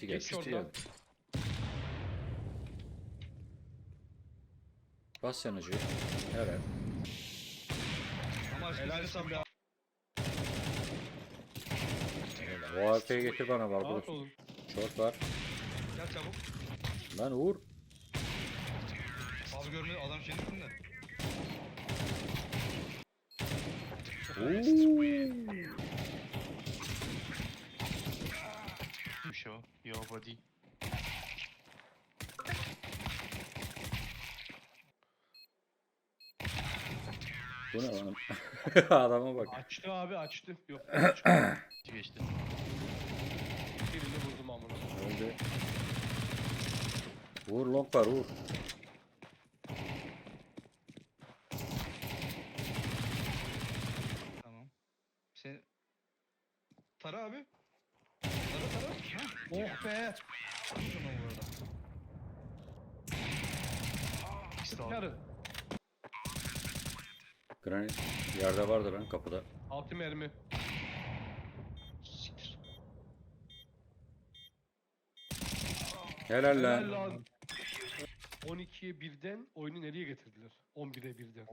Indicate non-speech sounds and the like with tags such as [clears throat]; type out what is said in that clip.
Geç gel. City oradan. Bas yanıcıyı. Evet. Ama Helal sana sal- be. O AF'yi getir bana var. Rahat Bu olun. short var. Gel çabuk. Lan Uğur. Abi görmüyor adam şeyin üstünde. Kimmiş o? Yo body. Bu ne lan? [laughs] Adama bak. Açtı abi açtı. Yok [clears throat] açtı. Geçti. Birini vurdum amına. Öldü. Uğur long var Uğur. Tamam. Sen... Tara abi. Oh be. Tamam bu arada. İkisi de aldı. Yarı. Granit yerde vardı lan kapıda. Altı mermi. Siktir. Helal lan. 12'ye 1'den oyunu nereye getirdiler? 11'e 1'den.